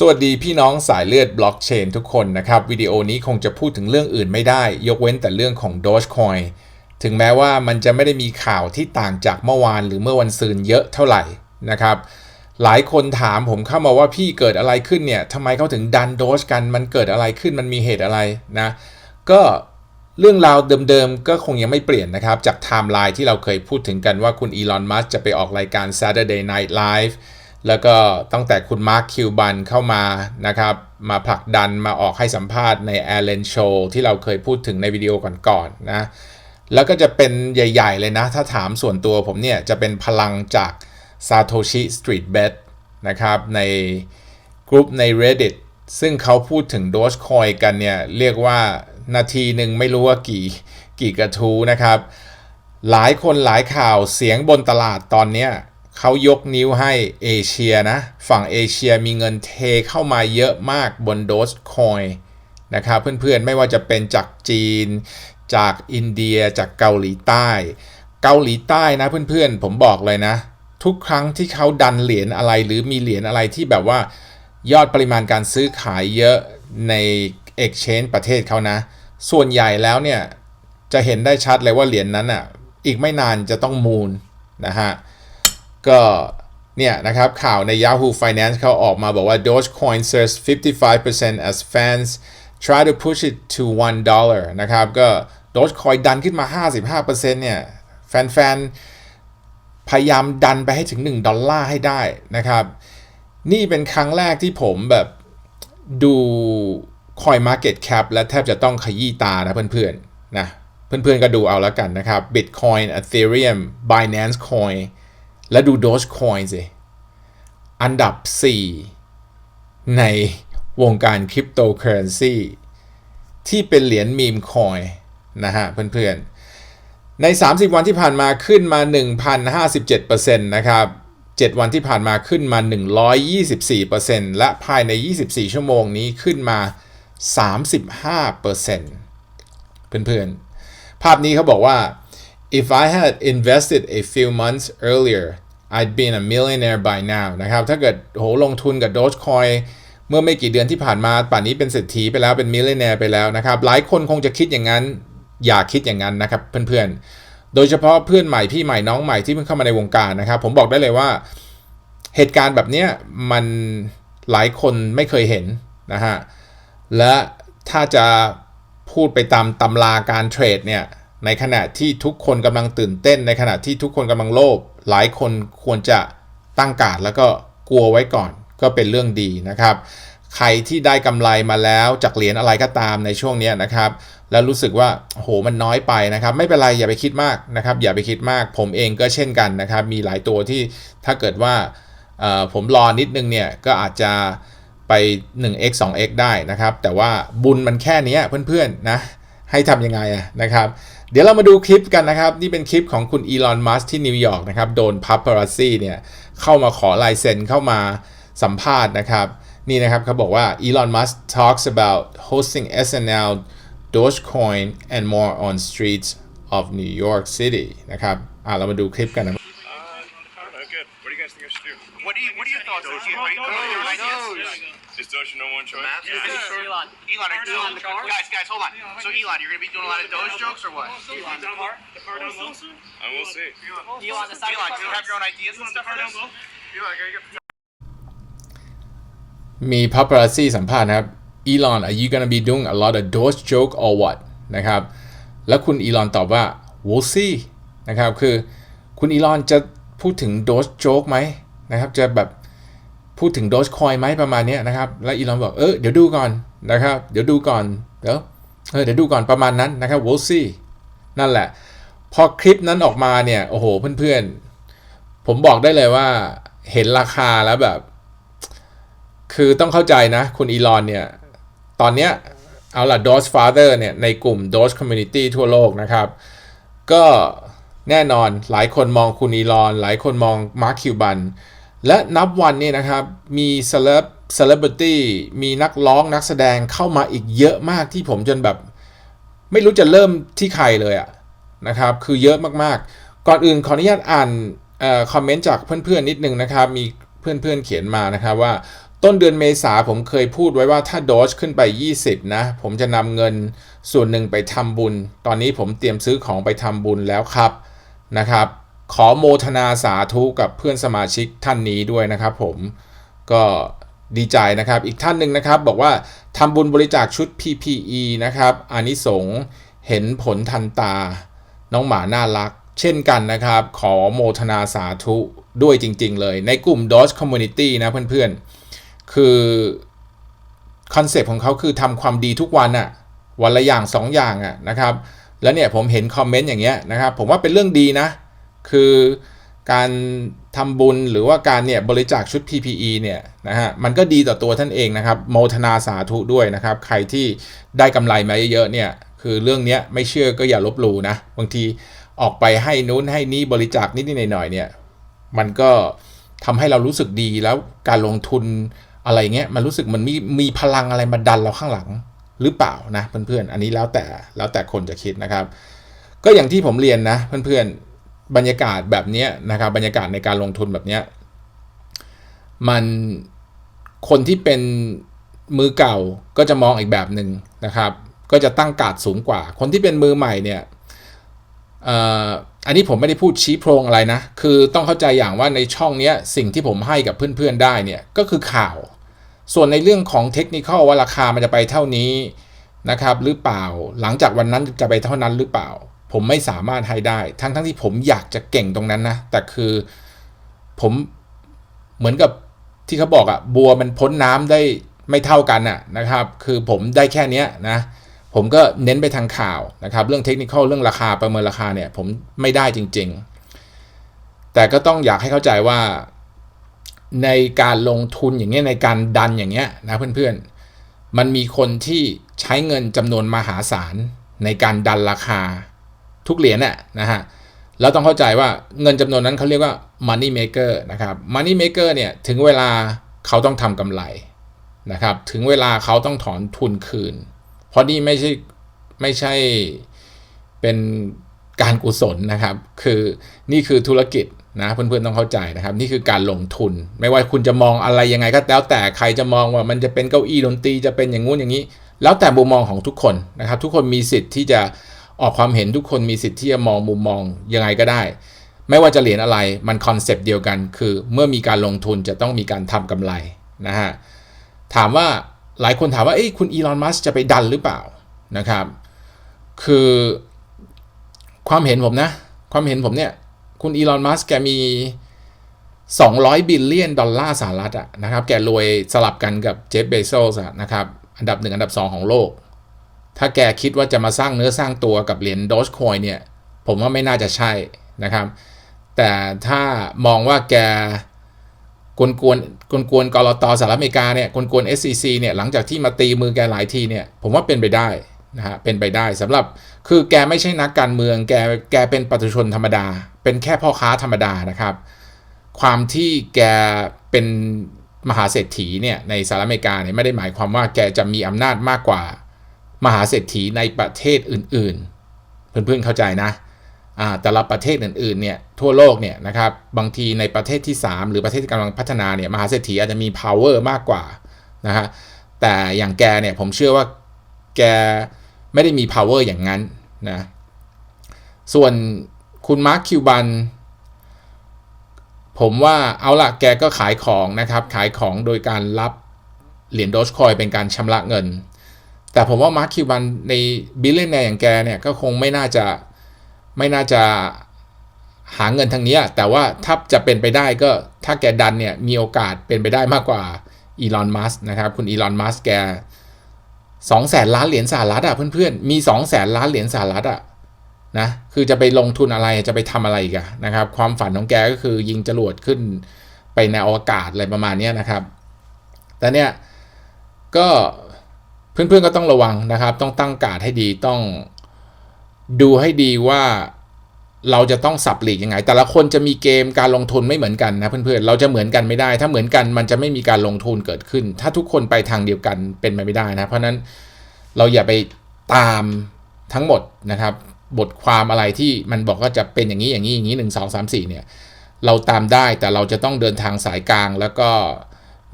สวัสดีพี่น้องสายเลือดบล็อกเชนทุกคนนะครับ วิดีโอนี้คงจะพูดถึงเรื่องอื่นไม่ได้ ยกเว้นแต่เรื่องของ Dogecoin ถึงแม้ว่ามันจะไม่ได้มีข่าวที่ต่างจากเมื่อวานหรือเมื่อวันซืนเยอะเท่าไหร่นะครับ หลายคนถามผมเข้ามาว่าพี่เกิดอะไรขึ้นเนี่ยทำไมเขาถึงดันโดชกัน มันเกิดอะไรขึ้นมันมีเหตุอะไรนะ ก็เรื่องราวเดิมๆ ก็คงยังไม่เปลี่ยนนะครับ จากไทม์ไลน์ที่เราเคยพูดถึงกันว่าคุณอีลอนมัสจะไปออกรายการ Saturday Night Live แล้วก็ตั้งแต่คุณมาร์คคิวบันเข้ามานะครับ มาผลักดันมาออกให้สัมภาษณ์ใน a อ l e n Show ที่เราเคยพูดถึงในวิดีโอก่อนๆนนะ แล้วก็จะเป็นใหญ่ๆเลยนะ ถ้าถามส่วนตัวผมเนี่ย จะเป็นพลังจาก Satoshi Street Bet นะครับในกลุ่มใน Reddit ซึ่งเขาพูดถึง Dogecoin กันเนี่ย เรียกว่านาทีหนึ่งไม่รู้ว่ากี่กี่กระทู้นะครับ หลายคนหลายข่าวเสียงบนตลาดตอนเนี้ย เขายกนิ้วให้เอเชียนะ ฝั่งเอเชียมีเงินเทเข้ามาเยอะมากบน Dogecoin นะครับเพื่อนๆไม่ว่าจะเป็นจากจีน จากอินเดียจากเกาหลีใต้ เกาหลีใต้นะเพื่อนๆ ผมบอกเลยนะ ทุกครั้งที่เขาดันเหรียญอะไรหรือมีเหรียญอะไรที่แบบว่ายอดปริมาณการซื้อขายเยอะใน Exchange ประเทศเขานะ ส่วนใหญ่แล้วเนี่ย จะเห็นได้ชัดเลยว่าเหรียญนั้นอะอีกไม่นานจะต้องมูลนะฮะ ก็เนี่ยนะครับข่าวใน Yahoo Finance เขาออกมาบอกว่า Dogecoin surged 55% as fans try to push it to 1 dollar นะครับก็ Dogecoin ดันขึ้นมา 55%เนี่ยแฟนๆ พยายามดันไปให้ถึง 1 ดอลลาร์ให้ได้นะครับ นี่เป็นครั้งแรกที่ผมแบบดู Coin Market Cap และแทบจะต้องขยี้ตานะเพื่อนๆนะเพื่อนๆก็ดูเอาแล้วกันนะครับ Bitcoin Ethereum Binance Coin และดู Dogecoin สิ อันดับ 4 ในวงการคริปโตเคอเรนซีที่เป็นเหรียญมีมคอยนะฮะเพื่อนๆ ใน 30 วันที่ผ่านมาขึ้นมา 1,057%นะครับ 7 วันที่ผ่านมาขึ้นมา 124%และภายใน 24 ชั่วโมงนี้ขึ้นมา 35%เพื่อนๆ ภาพนี้เขาบอกว่า if I had invested a few months earlier I'd been a millionaire by now นะครับ ถ้าเกิดโหลงทุนกับ Dogecoin เมื่อไม่กี่เดือนที่ผ่านมาป่านนี้เป็นเศรษฐีไปแล้วเป็นมิลเลนเนียร์ไปแล้วนะครับ หลายคนคงจะคิดอย่างนั้น อย่าคิดอย่างนั้นนะครับเพื่อนๆ โดยเฉพาะเพื่อนใหม่พี่ใหม่น้องใหม่ที่เพิ่งเข้ามาในวงการนะครับ ผมบอกได้เลยว่า เหตุการณ์แบบนี้มันหลายคนไม่เคยเห็นนะฮะและถ้าจะพูดไปตามตำราการเทรดเนี่ย ในขณะที่ทุกคนกำลังตื่นเต้น ในขณะที่ทุกคนกำลังโลภหลายคนควรจะตั้งการแล้วก็กลัวไว้ก่อน ก็เป็นเรื่องดีนะครับ ใครที่ได้กำไรมาแล้วจากเหรียญอะไรก็ตามในช่วงนี้นะครับ แล้วรู้สึกว่าโหมันน้อยไปนะครับ ไม่เป็นไรอย่าไปคิดมากนะครับ อย่าไปคิดมาก ผมเองก็เช่นกันนะครับ มีหลายตัวที่ถ้าเกิดว่าผมรอนิดนึงเนี่ยก็อาจจะไป 1x 2x ได้นะครับ แต่ว่าบุญมันแค่นี้เพื่อนๆนะ ให้ทำยังไงอะนะครับ เดี๋ยวเรามาดูคลิปกันนะครับ นี่เป็นคลิปของคุณอีลอนมัสที่นิวยอร์กนะครับ โดนพับปารัซี่เนี่ยเข้ามาขอลายเซ็นเข้ามาสัมภาษณ์นะครับ นี่นะครับเขาบอกว่า Elon Musk talks about hosting SNL Dogecoin and more on streets of New York City นะครับ อ่าเรามาดูคลิปกันนะ What do you guys think I should do? What do you What are your thoughts? Are you, are you, are you ideas? Is Doge your number one choice? Elon. Elon, are you doing guys? Guys, hold on. So Elon, you're gonna be doing a lot of Doge jokes or what? And Elon, we'll see. Elon, do you have your own ideas and stuff for this? Elon, gotta get มีพับ p า r a z z i สัมภาษณ์นะครับ Elon are you gonna be doing a lot of Doge joke or what นะครับ แล้วคุณอีลอนตอบว่า we'll see นะครับ คือคุณอีลอนจะพูดถึง Doge joke ไหม นะครับจะแบบพูดถึง Doge coin ไหมประมาณนี้นะครับ แล้วอีลอนบอกเออเดี๋ยวดูก่อนนะครับ เดี๋ยวดูก่อนเดี๋ยวเออเดี๋ยวดูก่อนประมาณนั้นนะครับ we'll see นั่นแหละ พอคลิปนั้นออกมาเนี่ย โอ้โหเพื่อนๆ ผมบอกได้เลยว่าเห็นราคาแล้วแบบ คือต้องเข้าใจนะ คุณอีลอนเนี่ย ตอนเนี้ยเอาล่ะ Doge Father เนี่ย ในกลุ่ม Doge Community ทั่วโลกนะครับ ก็แน่นอนหลายคนมองคุณอีลอน หลายคนมองมาร์คคิวบัน และนับวันนี่นะครับ มีเซเลบเซเลบริตี้มีนักร้องนักแสดงเข้ามาอีกเยอะมากที่ผมจนแบบ ไม่รู้จะเริ่มที่ใครเลยอะนะครับ คือเยอะมากๆ ก่อนอื่นขออนุญาตอ่านคอมเมนต์จากเพื่อนๆนิดนึงนะครับ มีเพื่อนๆเขียนมานะครับว่าต้นเดือนเมษาผมเคยพูดไว้ว่าถ้าโดชขึ้นไป 20 นะ ผมจะนำเงินส่วนหนึ่งไปทำบุญ ตอนนี้ผมเตรียมซื้อของไปทำบุญแล้วครับนะครับ ขอโมทนาสาธุกับเพื่อนสมาชิกท่านนี้ด้วยนะครับ ผมก็ดีใจนะครับ อีกท่านหนึ่งนะครับ บอกว่าทำบุญบริจาคชุด PPE นะครับอานิสงส์เห็นผลทันตา น้องหมาน่ารัก เช่นกันนะครับ ขอโมทนาสาธุด้วยจริง ๆ เลย ในกลุ่ม Dodge Community นะเพื่อนๆ คือคอนเซปต์ของเขาคือทำความดีทุกวันอะวันละอย่างสองอย่างอะนะครับ แล้วเนี่ยผมเห็นคอมเมนต์อย่างเงี้ยนะครับ ผมว่าเป็นเรื่องดีนะ คือการทำบุญหรือว่าการเนี่ยบริจาคชุด PPE เนี่ยนะฮะมันก็ดีต่อตัวท่านเองนะครับโมทนาสาธุด้วยนะครับ ใครที่ได้กำไรมาเยอะๆเนี่ยคือเรื่องเนี้ยไม่เชื่อก็อย่าลบหลู่นะ บางทีออกไปให้นู้นให้นี้บริจาคนิดๆหน่อยๆเนี่ยมันก็ทำให้เรารู้สึกดีแล้วการลงทุนอะไรเงี้ยมันรู้สึกมันมีมีพลังอะไรมาดันเราข้างหลังหรือเปล่านะเพื่อนๆอันนี้แล้วแต่แล้วแต่คนจะคิดนะครับ ก็อย่างที่ผมเรียนนะเพื่อนๆ บรรยากาศแบบนี้นะครับบรรยากาศในการลงทุนแบบนี้มันคนที่เป็นมือเก่าก็จะมองอีกแบบหนึ่งนะครับ ก็จะตั้งการ์ดสูงกว่า คนที่เป็นมือใหม่เนี่ยอันนี้ผมไม่ได้พูดชี้โพรงอะไรนะ คือต้องเข้าใจอย่างว่าในช่องนี้สิ่งที่ผมให้กับเพื่อนๆได้เนี่ยก็คือข่าว ส่วนในเรื่องของเทคนิคว่าราคามันจะไปเท่านี้นะครับหรือเปล่า หลังจากวันนั้นจะไปเท่านั้นหรือเปล่า ผมไม่สามารถให้ได้ ทั้งทั้งที่ผมอยากจะเก่งตรงนั้นนะ แต่คือผมเหมือนกับที่เขาบอกอะบัวมันพ้นน้ำได้ไม่เท่ากันอะนะครับ คือผมได้แค่นี้นะ ผมก็เน้นไปทางข่าวนะครับ เรื่องเทคนิคเรื่องราคาประเมินราคาเนี่ยผมไม่ได้จริง ๆ แต่ก็ต้องอยากให้เข้าใจว่าในการลงทุนอย่างเงี้ยในการดันอย่างเงี้ยนะเพื่อนๆ มันมีคนที่ใช้เงินจำนวนมหาศาลในการดันราคา ทุกเหรียญน่ะนะฮะแล้วต้องเข้าใจว่าเงินจำนวนนั้นเขาเรียกว่า money maker นะครับ money maker เนี่ยถึงเวลาเขาต้องทำกำไรนะครับ ถึงเวลาเขาต้องถอนทุนคืน เพราะนี่ไม่ใช่ไม่ใช่เป็นการกุศลนะครับ คือนี่คือธุรกิจนะเพื่อนๆต้องเข้าใจนะครับ นี่คือการลงทุน ไม่ว่าคุณจะมองอะไรยังไงก็แล้วแต่ใครจะมองว่ามันจะเป็นเก้าอี้ดนตรีจะเป็นอย่างงู้นอย่างนี้ แล้วแต่มุมมองของทุกคนนะครับ ทุกคนมีสิทธิ์ที่จะ ออกความเห็นทุกคนมีสิทธิ์ที่จะมองมุมมองยังไงก็ได้ ไม่ว่าจะเหรียญอะไรมันคอนเซปต์เดียวกัน คือเมื่อมีการลงทุนจะต้องมีการทำกำไรนะฮะถามว่าหลายคนถามว่าเอ้ยคุณอีลอนมัสจะไปดันหรือเปล่านะครับ คือความเห็นผมนะ ความเห็นผมเนี่ย คุณอีลอนมัสแกมี 200 บิลเลียนดอลลาร์สหรัฐอะนะครับ แกรวยสลับกันกับเจฟเบโซสอะนะครับ อันดับหนึ่งอันดับสองของโลก ถ้าแกคิดว่าจะมาสร้างเนื้อสร้างตัวกับเหรียญดอชคอยเนี่ย ผมว่าไม่น่าจะใช่นะครับ แต่ถ้ามองว่าแกกวนกวนกวนกวนกรตสหรัฐอเมริกาเนี่ยกวนกวน SEC เนี่ยหลังจากที่มาตีมือแกหลายทีเนี่ยผมว่าเป็นไปได้นะฮะเป็นไปได้สำหรับคือแกไม่ใช่นักการเมือง แกแกเป็นประชาชนธรรมดา เป็นแค่พ่อค้าธรรมดานะครับ ความที่แกเป็นมหาเศรษฐีเนี่ยในสหรัฐอเมริกาเนี่ยไม่ได้หมายความว่าแกจะมีอำนาจมากกว่า มหาเศรษฐีในประเทศอื่น ๆ เพื่อนๆเข้าใจนะอ่าแต่ละประเทศอื่นๆเนี่ยทั่วโลกเนี่ยนะครับบางทีในประเทศที่ 3 หรือประเทศที่กำลังพัฒนาเนี่ยมหาเศรษฐีอาจจะมี power มากกว่านะฮะแต่อย่างแกเนี่ยผมเชื่อว่าแกไม่ได้มี power อย่างนั้นนะส่วนคุณมาร์คคิวบันผมว่าเอาละแกก็ขายของนะครับขายของโดยการรับเหรียญโดชคอยเป็นการชำระเงิน แต่ผมว่ามาร์คคิวบันในบิลเลนแนอย่างแกเนี่ยก็คงไม่น่าจะไม่น่าจะหาเงินทางนี้ แต่ว่าถ้าจะเป็นไปได้ก็ถ้าแกดันเนี่ยมีโอกาสเป็นไปได้มากกว่าอีลอนมัสนะครับ คุณอีลอนมัสแกสองแสนล้านเหรียญสหรัฐอะเพื่อนๆ มีสองแสนล้านเหรียญสหรัฐอะนะคือจะไปลงทุนอะไรจะไปทำอะไรกอะนะครับ ความฝันของแกก็คือยิงจรวดขึ้นไปในอวกาศอะไรประมาณนี้นะครับ แต่เนี่ยก็ เพื่อนๆก็ต้องระวังนะครับ ต้องตั้งการ์ดให้ดีต้องดูให้ดีว่าเราจะต้องสับหลีกยังไง แต่ละคนจะมีเกมการลงทุนไม่เหมือนกันนะเพื่อนๆ เราจะเหมือนกันไม่ได้ ถ้าเหมือนกันมันจะไม่มีการลงทุนเกิดขึ้น ถ้าทุกคนไปทางเดียวกันเป็นไปไม่ได้นะ เพราะนั้นเราอย่าไปตามทั้งหมดนะครับ บทความอะไรที่มันบอกว่าจะเป็นอย่างนี้อย่างนี้อย่างนี้หนึ่งสองสามสี่เนี่ย เราตามได้แต่เราจะต้องเดินทางสายกลางแล้วก็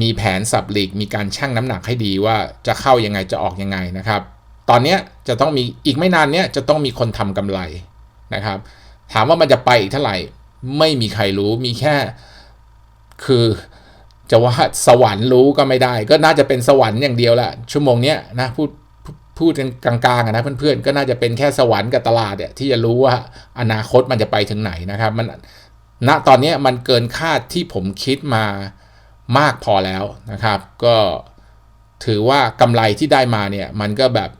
มีแผนสับหลีก มีการชั่งน้ำหนักให้ดีว่าจะเข้ายังไงจะออกยังไงนะครับ ตอนนี้จะต้องมีอีกไม่นานเนี้ยจะต้องมีคนทำกำไรนะครับ ถามว่ามันจะไปอีกเท่าไหร่ไม่มีใครรู้มีแค่คือจะว่าสวรรค์รู้ก็ไม่ได้ ก็น่าจะเป็นสวรรค์อย่างเดียวแหละชั่วโมงเนี้ยนะพูดพูดกันกลางๆนะเพื่อนๆก็น่าจะเป็นแค่สวรรค์กับตลาดเนี่ยที่จะรู้ว่าอนาคตมันจะไปถึงไหนนะครับ มันณตอนนี้มันเกินคาดที่ผมคิดมา มากพอแล้วนะครับ ก็ถือว่ากำไรที่ได้มาเนี่ยมันก็แบบ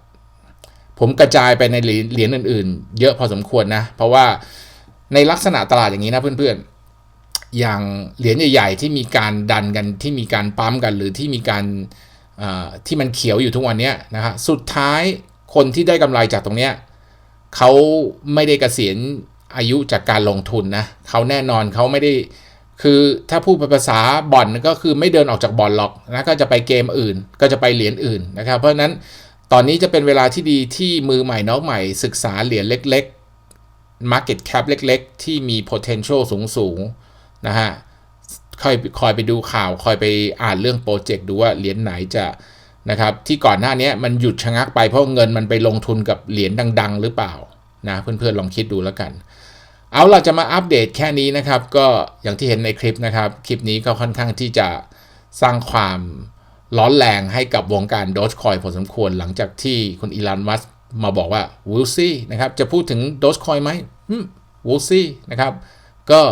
ผมกระจายไปในเหรียญอื่น ๆ เยอะพอสมควรนะ เพราะว่าในลักษณะตลาดอย่างนี้นะเพื่อนๆ อย่างเหรียญใหญ่ๆ ที่มีการดันกันที่มีการปั๊มกัน หรือที่มีการที่มันเขียวอยู่ทุกวันเนี้ยนะฮะสุดท้ายคนที่ได้กำไรจากตรงเนี้ยเขาไม่ได้เกษียณอายุจากการลงทุนนะเขาแน่นอนเขาไม่ได้ คือถ้าพูดเป็นภาษาบ่อนก็คือไม่เดินออกจากบ่อนหรอกนะก็จะไปเกมอื่น ก็จะไปเหรียญอื่นนะครับเพราะฉะนั้นตอนนี้จะเป็นเวลาที่ดีที่มือใหม่น้องใหม่ศึกษาเหรียญเล็ก ๆ Market Cap เล็ก ๆ ที่มี potential สูงๆนะฮะคอยคอยไปดูข่าวคอยไปอ่านเรื่องโปรเจกต์ดูว่าเหรียญไหนจะนะครับที่ก่อนหน้านี้มันหยุดชะงักไปเพราะเงินมันไปลงทุนกับเหรียญดัง ๆ หรือเปล่านะเพื่อนๆลองคิดดูแล้วกัน เอาเราจะมาอัปเดตแค่นี้นะครับ ก็อย่างที่เห็นในคลิปนะครับ คลิปนี้ก็ค่อนข้างที่จะสร้างความร้อนแรงให้กับวงการโดจคอยพอสมควรหลังจากที่คุณอีลอนมัสมาบอกว่า we'll see นะครับ จะพูดถึงโดจคอยไหมอืม we'll see นะครับ ก็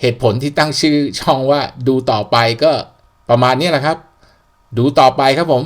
เหตุผลที่ตั้งชื่อช่องว่าดูต่อไปก็ประมาณนี้แหละครับ ดูต่อไปครับผม